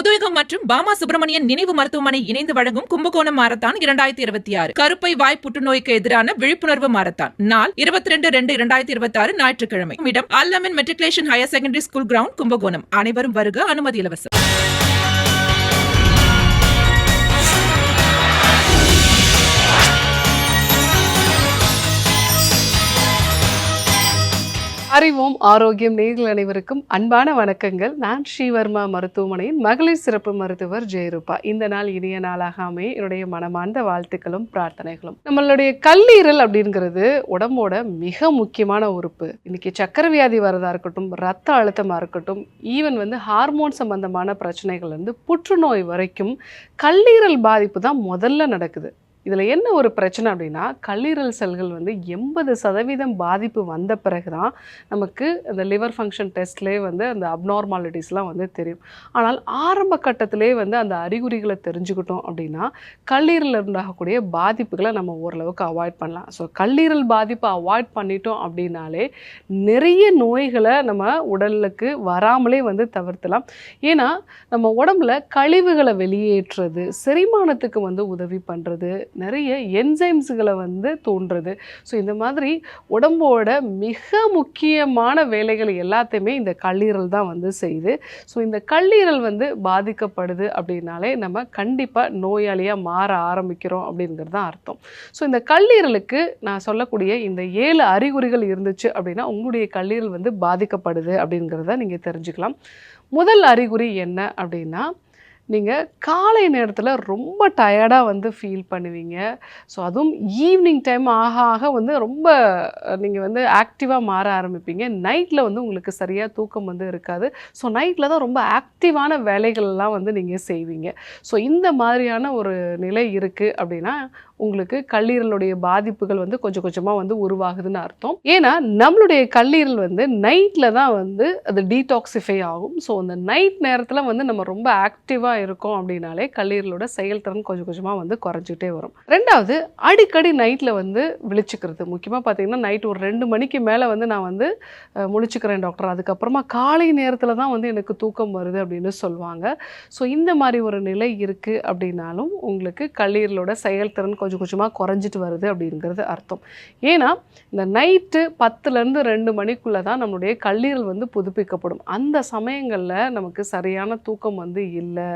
புதுயுகம் மற்றும் பாமா சுப்பிரமணியன் நினைவு மருத்துவமனை இணைந்து வழங்கும் கும்பகோணம் மாரத்தான் இரண்டாயிரத்தி இருபத்தி ஆறு. கருப்பை வாய் புற்றுநோய்க்கு எதிரான விழிப்புணர்வு மாரத்தான். நாள் இருபத்தி ரெண்டு ரெண்டு இரண்டாயிரத்தி இருபத்தி ஆறு ஞாயிற்றுக்கிழமை. இடம் அல்லமன் matriculation higher secondary school ground Kumbakonam. அனைவரும் வருக அனுமதி இலவசம். அறிவோம் ஆரோக்கியம் நேர்கள் அனைவருக்கும் அன்பான வணக்கங்கள். நான் ஸ்ரீவர்மா மருத்துவமனையின் மகளிர் சிறப்பு மருத்துவர் ஜெயரூபா. இந்த நாள் இனிய நாளாக அமைய என்னுடைய மனமார்ந்த வாழ்த்துக்களும் பிரார்த்தனைகளும். நம்மளுடைய கல்லீரல் அப்படிங்கிறது உடம்போட மிக முக்கியமான உறுப்பு. இன்னைக்கு சக்கரை வியாதி வரதா இருக்கட்டும் ரத்த அழுத்தமா இருக்கட்டும் ஈவன் வந்து ஹார்மோன் சம்பந்தமான பிரச்சனைகள் இருந்து புற்றுநோய் வரைக்கும் கல்லீரல் பாதிப்பு தான் முதல்ல நடக்குது. இதில் என்ன ஒரு பிரச்சனை அப்படின்னா கல்லீரல் செல்கள் வந்து எண்பது சதவீதம் பாதிப்பு வந்த பிறகு தான் நமக்கு அந்த லிவர் ஃபங்க்ஷன் டெஸ்ட்லேயே வந்து அந்த அப்நார்மாலிட்டிஸ்லாம் வந்து தெரியும். ஆனால் ஆரம்ப கட்டத்திலே வந்து அந்த அறிகுறிகளை தெரிஞ்சுக்கிட்டோம் அப்படின்னா கல்லீரலில் உண்டாகக்கூடிய பாதிப்புகளை நம்ம ஓரளவுக்கு அவாய்ட் பண்ணலாம். ஸோ கல்லீரல் பாதிப்பை அவாய்ட் பண்ணிட்டோம் அப்படின்னாலே நிறைய நோய்களை நம்ம உடலுக்கு வராமலே வந்து தவிர்த்தலாம். ஏன்னா நம்ம உடம்புல கழிவுகளை வெளியேற்றுறது செரிமானத்துக்கு வந்து உதவி பண்ணுறது நிறைய என்சைம்ஸுகளை வந்து தூண்டுறது ஸோ இந்த மாதிரி உடம்போட மிக முக்கியமான வேலைகள் எல்லாத்தையுமே இந்த கல்லீரல் தான் வந்து செய்யுது. ஸோ இந்த கல்லீரல் வந்து பாதிக்கப்படுது அப்படின்னாலே நம்ம கண்டிப்பாக நோயாளியாக மாற ஆரம்பிக்கிறோம் அப்படிங்கிறது தான் அர்த்தம். ஸோ இந்த கல்லீரலுக்கு நான் சொல்லக்கூடிய இந்த ஏழு அறிகுறிகள் இருந்துச்சு அப்படின்னா உங்களுடைய கல்லீரல் வந்து பாதிக்கப்படுது அப்படிங்கிறத நீங்கள் தெரிஞ்சுக்கலாம். முதல் அறிகுறி என்ன அப்படின்னா நீங்கள் காலை நேரத்தில் ரொம்ப டயர்டாக வந்து ஃபீல் பண்ணுவீங்க. ஸோ அதுவும் ஈவினிங் டைம் ஆக ஆக வந்து ரொம்ப நீங்கள் வந்து ஆக்டிவாக மாற ஆரம்பிப்பீங்க. நைட்டில் வந்து உங்களுக்கு சரியாக தூக்கம் வந்து இருக்காது. ஸோ நைட்டில் தான் ரொம்ப ஆக்டிவான வேலைகள்லாம் வந்து நீங்கள் செய்வீங்க. ஸோ இந்த மாதிரியான ஒரு நிலை இருக்குது அப்படின்னா உங்களுக்கு கல்லீரலுடைய பாதிப்புகள் வந்து கொஞ்சம் கொஞ்சமாக வந்து உருவாகுதுன்னு அர்த்தம். ஏன்னா நம்மளுடைய கல்லீரல் வந்து நைட்டில் தான் வந்து அது டீடாக்சிஃபை ஆகும். ஸோ அந்த நைட் நேரத்தில் வந்து நம்ம ரொம்ப ஆக்டிவாக இருக்கோம் அப்படின்னாலே கல்லீரலோட செயல்திறன் கொஞ்சம் கொஞ்சமாக வந்து குறைஞ்சிட்டே வரும். ரெண்டாவது அடிக்கடி நைட்டில் வந்து விழிச்சுக்கிறது. முக்கியமாக பார்த்தீங்கன்னா நைட் ஒரு ரெண்டு மணிக்கு மேலே வந்து நான் வந்து முழிச்சுக்கிறேன் டாக்டர் அதுக்கப்புறமா காலை நேரத்தில் தான் வந்து எனக்கு தூக்கம் வருது அப்படின்னு சொல்லுவாங்க ஸோ இந்த மாதிரி ஒரு நிலை இருக்குது அப்படின்னாலும் உங்களுக்கு கல்லீரலோட செயல்திறன் கொஞ்சம் கொஞ்சம் கொஞ்சமாக குறைஞ்சிட்டு வருது அப்படிங்கிறது அர்த்தம். ஏன்னா இந்த நைட்டு பத்துலேருந்து ரெண்டு மணிக்குள்ளே தான் நம்மளுடைய கல்லீரல் வந்து புதுப்பிக்கப்படும். அந்த சமயங்களில் நமக்கு சரியான தூக்கம் வந்து இல்லை.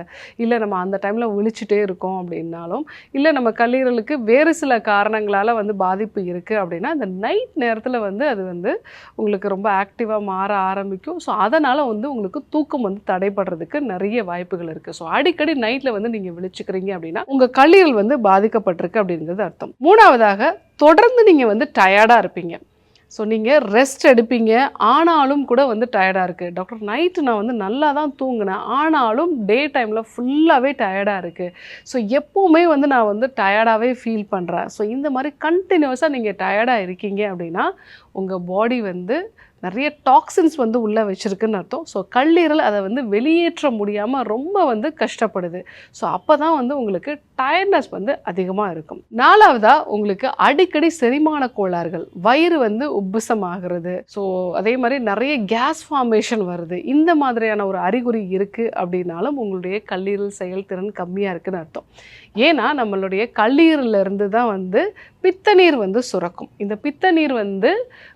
இல்லை நம்ம அந்த டைமில் விழிச்சிட்டே இருக்கோம் அப்படின்னாலும் இல்லை நம்ம கல்லீரலுக்கு வேறு சில காரணங்களால் வந்து பாதிப்பு இருக்குது அப்படின்னா இந்த நைட் நேரத்தில் வந்து அது வந்து உங்களுக்கு ரொம்ப ஆக்டிவாக மாற ஆரம்பிக்கும். ஸோ அதனால் வந்து உங்களுக்கு தூக்கம் வந்து தடைப்படுறதுக்கு நிறைய வாய்ப்புகள் இருக்குது ஸோ அடிக்கடி நைட்டில் வந்து நீங்கள் விழிச்சுக்கிறீங்க அப்படின்னா உங்கள் கல்லீரல் வந்து பாதிக்கப்பட்டிருக்கு அப்படிங்கிறது அர்த்தம். மூணாவதாக தொடர்ந்து நீங்கள் வந்து டயர்டாக இருப்பீங்க. ஸோ நீங்கள் ரெஸ்ட் எடுப்பீங்க. ஆனாலும் கூட வந்து டயர்டாக இருக்குது டாக்டர் நைட்டு நான் வந்து நல்லா தான் தூங்கினேன். ஆனாலும் டே டைமில் ஃபுல்லாகவே டயர்டாக இருக்குது ஸோ எப்போவுமே வந்து நான் வந்து டயர்டாகவே ஃபீல் பண்ணுறேன் ஸோ இந்த மாதிரி கண்டினியூஸாக நீங்கள் டயர்டாக இருக்கீங்க அப்படின்னா உங்கள் பாடி வந்து நிறைய டாக்ஸின்ஸ் வந்து உள்ளே வச்சுருக்குன்னு அர்த்தம். ஸோ கல்லீரல் அதை வந்து வெளியேற்ற முடியாமல் ரொம்ப வந்து கஷ்டப்படுது. ஸோ அப்போ தான் வந்து உங்களுக்கு டயர்ட்னஸ் வந்து அதிகமாக இருக்கும். நாலாவதாக உங்களுக்கு அடிக்கடி செரிமான கோளாறுகள் வயிறு வந்து உப்புசமாகிறது. ஸோ அதே மாதிரி நிறைய கேஸ் ஃபார்மேஷன் வருது. இந்த மாதிரியான ஒரு அறிகுறி இருக்குது அப்படின்னாலும் உங்களுடைய கல்லீரல் செயல்திறன் கம்மியாக இருக்குன்னு அர்த்தம். ஏன்னா நம்மளுடைய கல்லீரலிருந்து தான் வந்து பித்தநீர் வந்து சுரக்கும். இந்த பித்தநீர் வந்து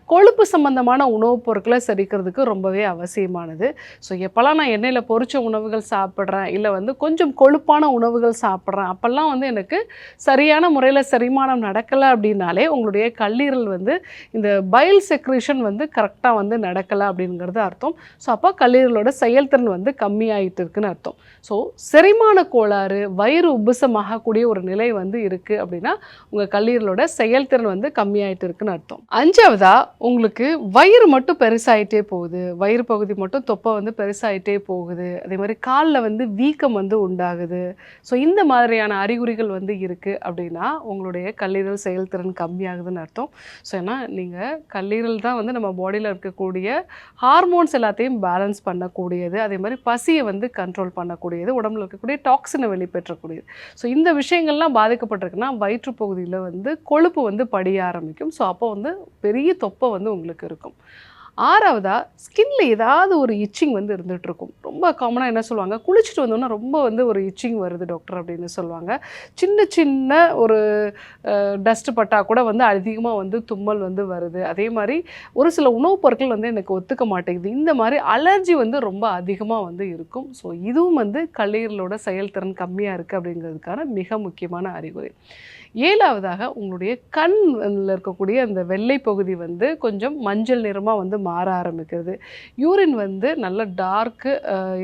கொழுப்பு சம்பந்தமான உணவுப் பொருட்களை செரிக்கிறதுக்கு ரொம்பவே அவசியமானது. ஸோ எப்போல்லாம் நான் எண்ணெயில் பொறிச்ச உணவுகள் சாப்பிட்றேன் இல்லை வந்து கொஞ்சம் கொழுப்பான உணவுகள் சாப்பிட்றேன் அப்போல்லாம் வந்து எனக்கு சரியான முறையில் செரிமானம் நடக்கலை அப்படின்னாலே உங்களுடைய கல்லீரல் வந்து இந்த பைல் செக்ரேஷன் வந்து கரெக்டாக வந்து நடக்கலை அப்படிங்கிறது அர்த்தம். ஸோ அப்போ கல்லீரலோட செயல்திறன் வந்து கம்மியாயிட்டு இருக்குன்னு அர்த்தம். ஸோ செரிமான கோளாறு வயிறு உபசமாகக்கூடிய ஒரு நிலை வந்து இருக்குது அப்படின்னா உங்கள் கல்லீரலோட செயல்திறன் வந்து கம்மியாயிட்டு இருக்குன்னு அர்த்தம். அஞ்சாவதாக உங்களுக்கு வயிறு மட்டும் பெருசாயிட்டே போகுது. வயிறு பகுதி மட்டும் தொப்பை வந்து பெருசாயிட்டே போகுது. அதே மாதிரி காலில் வந்து வீக்கம் வந்து உண்டாகுது. ஸோ இந்த மாதிரியான அறிகுறிகள் வந்து இருக்குது அப்படின்னா உங்களுடைய கல்லீரல் செயல்திறன் கம்மியாகுதுன்னு அர்த்தம். ஸோ ஏன்னா நீங்கள் கல்லீரல் தான் வந்து நம்ம பாடியில் இருக்கக்கூடிய ஹார்மோன்ஸ் எல்லாத்தையும் பேலன்ஸ் பண்ணக்கூடியது. அதே மாதிரி பசியை வந்து கண்ட்ரோல் பண்ணக்கூடியது. உடம்புல இருக்கக்கூடிய டாக்ஸினை வெளிப்பெற்றக்கூடியது. ஸோ இந்த விஷயங்கள்லாம் பாதிக்கப்பட்டிருக்குன்னா வயிற்று பகுதியில் வந்து கொழுப்பு வந்து படிய ஆரம்பிக்கும். ஸோ அப்போ வந்து பெரிய தொப்பை வந்து உங்களுக்கு இருக்கும். ஆறாவதாக ஸ்கின்ல ஏதாவது ஒரு இச்சிங் வந்து இருந்துகிட்ருக்கும். ரொம்ப காமனாக என்ன சொல்லுவாங்க? குளிச்சுட்டு வந்தோன்னா ரொம்ப வந்து ஒரு இச்சிங் வருது டாக்டர் அப்படின்னு சொல்லுவாங்க. சின்ன சின்ன ஒரு டஸ்ட் பட்டா கூட வந்து அதிகமாக வந்து தும்மல் வந்து வருது. அதே மாதிரி ஒரு சில உணவுப் பொருட்கள் வந்து எனக்கு ஒத்துக்க மாட்டேங்குது. இந்த மாதிரி அலர்ஜி வந்து ரொம்ப அதிகமாக வந்து இருக்கும். ஸோ இதுவும் வந்து கல்லீரலோட செயல்திறன் கம்மியாக இருக்குது அப்படிங்கிறதுக்கான மிக முக்கியமான அறிகுறி. ஏழாவதாக உங்களுடைய கண்ணில் இருக்கக்கூடிய அந்த வெள்ளை பகுதி வந்து கொஞ்சம் மஞ்சள் நிறமாக வந்து மாற ஆரம்பிக்கிறது. யூரின் வந்து நல்ல டார்க்கு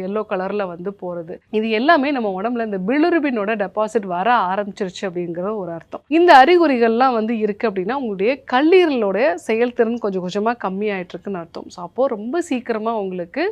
எல்லோ கலரில் வந்து போகிறது இது எல்லாமே நம்ம உடம்புல இந்த பிளுருபினோட டெபாசிட் வர ஆரம்பிச்சிருச்சு அப்படிங்கிற ஒரு அர்த்தம். இந்த அறிகுறிகள்லாம் வந்து இருக்குது அப்படின்னா உங்களுடைய கல்லீரலோட செயல்திறன் கொஞ்சம் கொஞ்சமாக கம்மியாயிட்டு இருக்குன்னு அர்த்தம். ஸோ அப்போது ரொம்ப சீக்கிரமாக உங்களுக்கு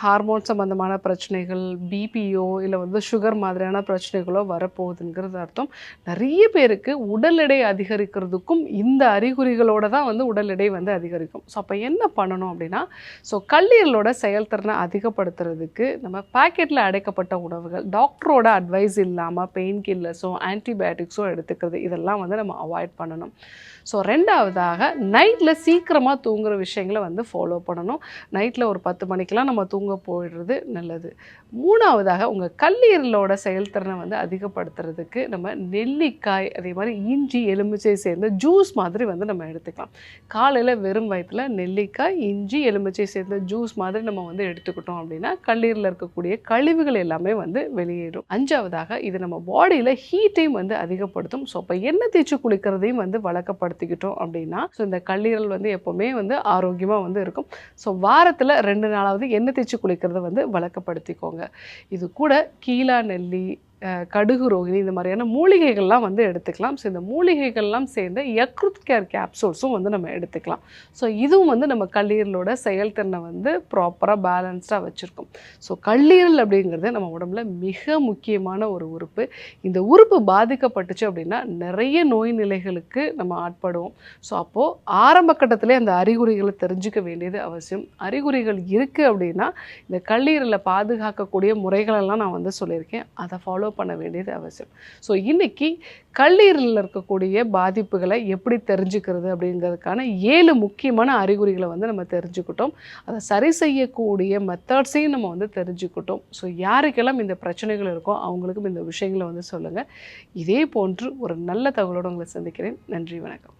ஹார்மோன் சம்மந்தமான பிரச்சனைகள் பிபியோ இல்லை வந்து சுகர் மாதிரியான பிரச்சனைகளோ வரப்போகுதுங்கிறது அர்த்தம். நிறைய பேருக்கு உடல் எடை அதிகரிக்கிறதுக்கும் இந்த அறிகுறிகளோடு தான் வந்து உடல் எடை வந்து அதிகரிக்கும். ஸோ அப்போ என்ன பண்ணணும் அப்படின்னா ஸோ கல்லீரலோட செயல்திறனை அதிகப்படுத்துறதுக்கு நம்ம பாக்கெட்டில் அடைக்கப்பட்ட உணவுகள் டாக்டரோட அட்வைஸ் இல்லாமல் பெயின் கில்லர்ஸோ ஆன்டிபயோட்டிக்ஸோ எடுத்துக்கிறது இதெல்லாம் வந்து நம்ம அவாய்ட் பண்ணணும். ஸோ ரெண்டாவதாக நைட்டில் சீக்கிரமாக தூங்குகிற விஷயங்களை வந்து ஃபாலோ பண்ணணும். நைட்டில் ஒரு பத்து மணிக்கெலாம் நம்ம தூங்க போயிடுறது நல்லது. மூணாவதாக உங்கள் கல்லீரலோட செயல்திறனை வந்து அதிகப்படுத்துறதுக்கு நம்ம நெல்லிக்காய் அதே மாதிரி இஞ்சி எலுமிச்சை சேர்ந்து ஜூஸ் மாதிரி வந்து நம்ம எடுத்துக்கலாம். காலையில் வெறும் வயிற்றில் நெல்லிக்காய் இஞ்சி எலுமிச்சை சேர்ந்த ஜூஸ் மாதிரி நம்ம வந்து எடுத்துக்கிட்டோம் அப்படின்னா கல்லீரலில் இருக்கக்கூடிய கழிவுகள் எல்லாமே வந்து வெளியேறும். அஞ்சாவதாக இது நம்ம பாடியில் ஹீட்டையும் வந்து அதிகப்படுத்தும். ஸோ அப்போ எண்ணெய் தேய்ச்சி குளிக்கிறதையும் வந்து வழக்கப்படுத்திக்கிட்டோம் அப்படின்னா ஸோ இந்த கல்லீரல் வந்து எப்போவுமே வந்து ஆரோக்கியமாக வந்து இருக்கும். ஸோ வாரத்தில் ரெண்டு நாளாவது எண்ணெய் தேய்ச்சி குளிக்கிறத வந்து வழக்கப்படுத்திக்கோங்க. இது கூட கீழா நெல்லி கடுகு ரோகிணி இந்த மாதிரியான மூலிகைகள்லாம் வந்து எடுத்துக்கலாம். ஸோ இந்த மூலிகைகள்லாம் சேர்ந்த யக்ருத் கேர் கேப்சூல்ஸும் வந்து நம்ம எடுத்துக்கலாம். ஸோ இதுவும் வந்து நம்ம கல்லீரலோட செயல்திறனை வந்து ப்ராப்பராக பேலன்ஸ்டாக வச்சுருக்கோம். ஸோ கல்லீரல் அப்படிங்கிறது நம்ம உடம்புல மிக முக்கியமான ஒரு உறுப்பு. இந்த உறுப்பு பாதிக்கப்பட்டுச்சு அப்படின்னா நிறைய நோய் நிலைகளுக்கு நம்ம ஆட்படுவோம். ஸோ அப்போது ஆரம்ப கட்டத்திலே அந்த அறிகுறிகளை தெரிஞ்சுக்க வேண்டியது அவசியம். அறிகுறிகள் இருக்குது அப்படின்னா இந்த கல்லீரலை பாதுகாக்கக்கூடிய முறைகளெல்லாம் நான் வந்து சொல்லியிருக்கேன். அதை ஃபாலோ பண்ண வேண்டியது அவசியம். ஸோ இன்னைக்கு கல்லீரலில் இருக்கக்கூடிய பாதிப்புகளை எப்படி தெரிஞ்சுக்கிறது அப்படிங்கிறதுக்கான ஏழு முக்கியமான அறிகுறிகளை வந்து நம்ம தெரிஞ்சுக்கிட்டோம். அதை சரி செய்யக்கூடிய மெத்தட்ஸையும் நம்ம வந்து தெரிஞ்சுக்கிட்டோம். ஸோ யாருக்கெல்லாம் இந்த பிரச்சனைகள் இருக்கோ அவங்களுக்கும் இந்த விஷயங்களை வந்து சொல்லுங்கள் இதே போன்று ஒரு நல்ல தகவலோடு உங்களை சந்திக்கிறேன். நன்றி வணக்கம்.